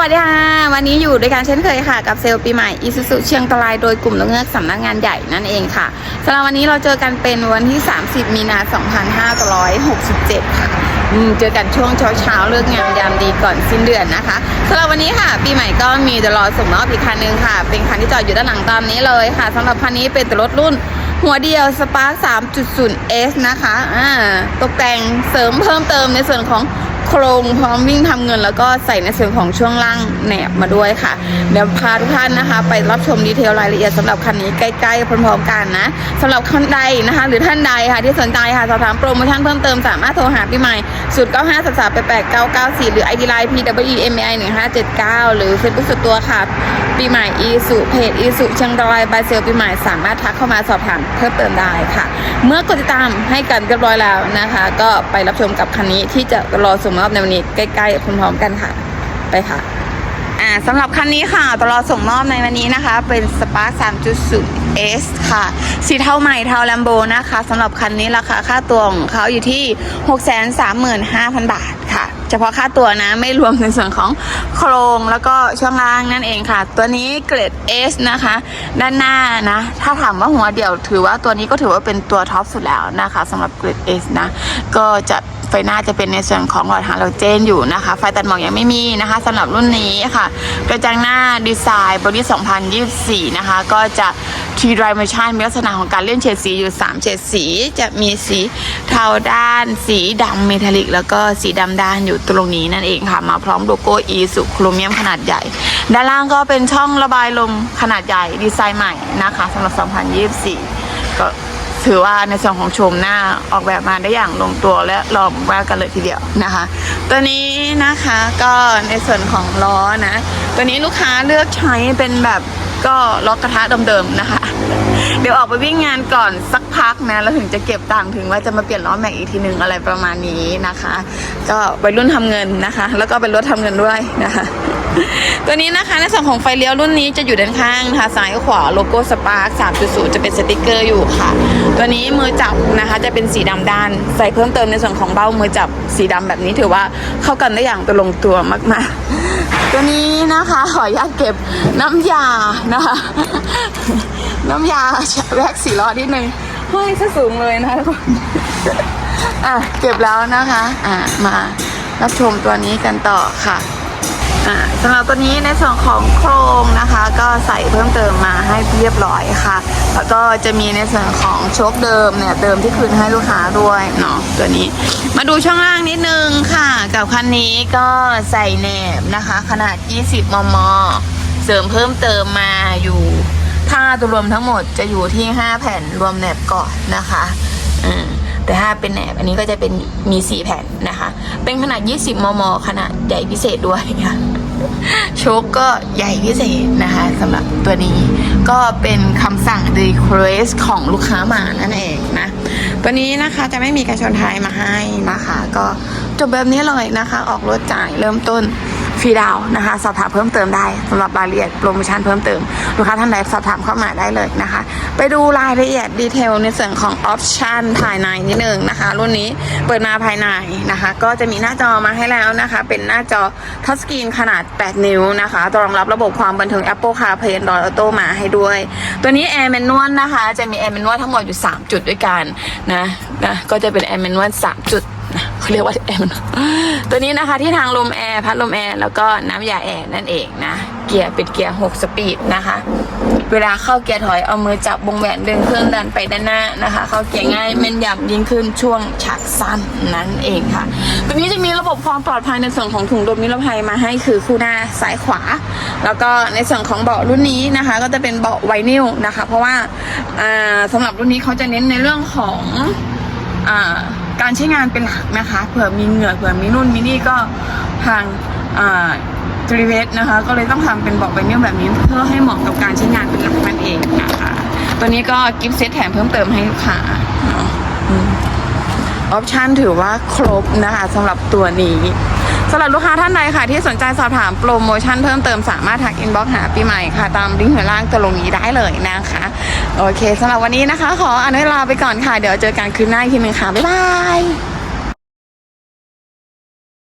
วัสดีค่ะ วันนี้อยู่ด้วยกันเช่นเคยค่ะ กับเซลล์ปีใหม่อีซูซูเชียงตรายโดยกลุ่มนกเงือกสำนักงานใหญ่นั่นเองค่ะสำหรับวันนี้เราเจอกันเป็นวันที่ 30 มีนา 2567 ค่ะอืมเจอกันช่วงเช้าๆเลิกงามยามดีก่อนสิ้นเดือนนะคะสำหรับวันนี้ค่ะ ปีใหม่ก็มีเดยวรอส่งมอบอีกคันนึงค่ะ เป็นคันที่จอดอยู่ด้านหลังตามนี้เลยค่ะสำหรับคันนี้เป็นรถรุ่นหัวเดียว Spark 3.0 S นะคะอ่าตกแต่งเสริมเพิ่มเติมในส่วนของ ครงพร้อมวิ่งทำเงิน แล้วก็ใส่ในส่วนของช่วงล่างแหนบมาด้วยค่ะ เดี๋ยวพาทุกท่านนะคะ ไปรับชมดีเทลรายละเอียดสำหรับคันนี้ใกล้ๆพร้อมๆกันนะสำหรับคันใดนะคะ หรือท่านใดค่ะที่สนใจค่ะสอบถามโปรโมชั่นเพิ่มเติมสามารถโทรหาพี่ใหม่0 9 5 3 3 8 8 9 9 4หรือ ID Line P W E M I 1 5 7 9หรือ Facebook ส่วนตัวค่ะปีใหม่อีสุเพจอีสุเชียงรายบายเซลปีใหม่สามารถทักเข้ามาสอบถามเพิ่มเติมได้ค่ะ เมื่อกดติดตามให้กันเรียบร้อยแล้วนะคะ ก็ไปรับชมกับคันนี้ที่จะรอส่งอบในวันนี้ใกล้ๆพร้อมๆกันค่ะ ไปค่ะ อ่าสำหรับคันนี้ค่ะตลอดส่งมอบในวันนี้นะคะ เป็น Spark 3.0 S ค่ะ สีเทาใหม่เทาแลมโบนะคะสำหรับคันนี้ราคาค่าตัวของเขาอยู่ที่ 635,000 บาทค่ะเฉพาะค่าตัวนะไม่รวมในส่วนของโครงแล้วก็ช่วงล่างนั่นเองค่ะ ตัวนี้เกรด S นะคะ ด้านหน้านะ ถ้าถามว่าหัวเดี่ยวถือว่าตัวนี้ก็ถือว่าเป็นตัวท็อปสุดแล้วนะคะสำหรับเกรด S นะ ก็จะ ฟหน้าจะเป็นในส่วนของหลอดฮาโลเจนอยู่นะคะ ไฟตัดหมอกยังไม่มีนะคะสำหรับรุ่นนี้ค่ะ กระจังหน้าดีไซน์บอดี้2024 นะคะ ก็จะทีไรเมชันมีลักษณะของการเล่นเฉดสีอยู่ 3 เฉดสี จะมีสีเทาด้าน สีดำเมทัลลิก แล้วก็สีดำด้านอยู่ตรงนี้นั่นเองค่ะ มาพร้อมโลโก้อีสุโครเมียมขนาดใหญ่ ด้านล่างก็เป็นช่องระบายลมขนาดใหญ่ดีไซน์ใหม่นะคะสำหรับ 2024 ก็ ถือว่าในส่วนของโฉมหน้าออกแบบมาได้อย่างลงตัวและลอมว่ากันเลยทีเดียวนะคะ ตัวนี้นะคะก็ในส่วนของล้อนะ ตัวนี้ลูกค้าเลือกใช้เป็นแบบ ก็ล้อกระทะเดิมๆนะคะ เดี๋ยวออกไปวิ่งงานก่อนสักพักนะแล้วถึงจะเก็บตังค์ถึงว่าจะมาเปลี่ยนล้อแม็กอีกทีหนึ่งอะไรประมาณนี้นะคะ ก็ไปรุ่นทำเงินนะคะ แล้วก็เป็นรถทำเงินด้วยนะคะ ตัวนี้นะคะในส่วนของไฟเลี้ยวรุ่นนี้จะอยู่ด้านข้างนะคะซ้ายขวาโลโก้สปาร์ค3.0 จะเป็นสติกเกอร์อยู่ค่ะ ตัวนี้มือจับนะคะจะเป็นสีดำด้าน ใส่เพิ่มเติมในส่วนของเบ้ามือจับสีดำแบบนี้ถือว่าเข้ากันได้อย่างตัวลงตัวมากๆ ตัวนี้นะคะ ขออนุญาตเก็บน้ำยานะคะ น้ำยาแว็กสีล้อนิดนึงห้อยซะสูงเลยนะคะทุกคนอะเก็บแล้วนะคะ อะมารับชมตัวนี้กันต่อค่ะอ่าสำหรับตัวนี้ในส่วนของโครงนะคะ ก็ใส่เพิ่มเติมมาให้เรียบร้อยค่ะ แล้วก็จะมีในส่วนของโชคเดิมเนี่ยเดิมที่คืนให้ลูกค้าด้วยเนาะตัวนี้ มาดูช่องล่างนิดนึงค่ะ กับคันนี้ก็ใส่แหนบนะคะ ขนาด 20 มม เสริมเพิ่มเติมมาอยู่ถ้าตัวรวมทั้งหมดจะอยู่ที่ 5 แผ่นรวมแหนบก่อนนะคะอืมแต่ถ้าเป็นแหนบอันนี้ก็จะเป็นมี 4 แผ่นนะคะ เป็นขนาด 20 มม ขนาดใหญ่พิเศษด้วยค่ะ โชคก็ใหญ่พิเศษนะคะสำหรับตัวนี้ก็เป็นคำสั่ง request ของลูกค้ามานั่นเองนะ ตัวนี้นะคะจะไม่มีกระชนท้ายมาให้นะคะ ก็จบแบบนี้เลยนะคะ ออกรถจ่ายเริ่มต้น รีดาวนะคะ สอบถามเพิ่มเติมได้สำหรับรายละเอียดโปรโมชั่นเพิ่มเติมลูกค้าท่านใดสอบถามเข้ามาได้เลยนะคะ ไปดูรายละเอียดดีเทลในส่วนของออปชันภายในนิดนึงนะคะ รุ่นนี้เปิดมาภายในนะคะ ก็จะมีหน้าจอมาให้แล้วนะคะ เป็นหน้าจอทัชสกรีนขนาด 8 นิ้วนะคะรองรับระบบความบันเทิง Apple CarPlay Android Auto มาให้ด้วย ตัวนี้ Air Manual นะคะ จะมี Air Manual ทั้งหมดอยู่ 3 จุดด้วยกันนะนะก็จะเป็น Air Manual 3จุด นะเขาเรียกว่าแอร์มันตัวนี้นะคะที่ทางลมแอร์พัดลมแอร์แล้วก็น้ำยาแอร์นั่นเองนะ เกียร์เป็นเกียร์6สปีดนะคะ เวลาเข้าเกียร์ถอยเอามือจับบงแหวนดึงเครื่องดันไปด้านหน้านะคะ เข้าเกียร์ง่ายแม่นยำยิ่งขึ้นช่วงชักสั้นนั่นเองค่ะ ตัวนี้จะมีระบบความปลอดภัยในส่วนของถุงลมนิรภัยมาให้คือคู่หน้าซ้ายขวา แล้วก็ในส่วนของเบาะรุ่นนี้นะคะ ก็จะเป็นเบาะไวนิลนะคะ เพราะว่าอ่าสำหรับรุ่นนี้เขาจะเน้นในเรื่องของอ่า การใช้งานเป็นหลักนะคะ เผื่อมีเหงื่อเผื่อมีนุ่นมีนี่ก็ทางอ่าทรีเวสนะคะ ก็เลยต้องทำเป็นเบอกไวนิลแบบนี้เพื่อให้เหมาะกับการใช้งานเป็นหลักนั่นเองนะคะ ตัวนี้ก็กิฟต์เซตแถมเพิ่มเติมให้ลูกค้าเนาะอืมออปชันถือว่าครบนะคะสำหรับตัวนี้ สำหรับลูกค้าท่านใดค่ะที่สนใจสอบถามโปรโมชั่นเพิ่มเติมสามารถทักอินบ็อกซ์หาปีใหม่ค่ะ ตามลิงก์ข้างล่างตรงนี้ได้เลยนะคะโอเคสำหรับวันนี้นะคะ ขออนุญาตลาไปก่อนค่ะ เดี๋ยวเจอกันคืนหน้าอีกทีหนึ่งค่ะบ๊ายบาย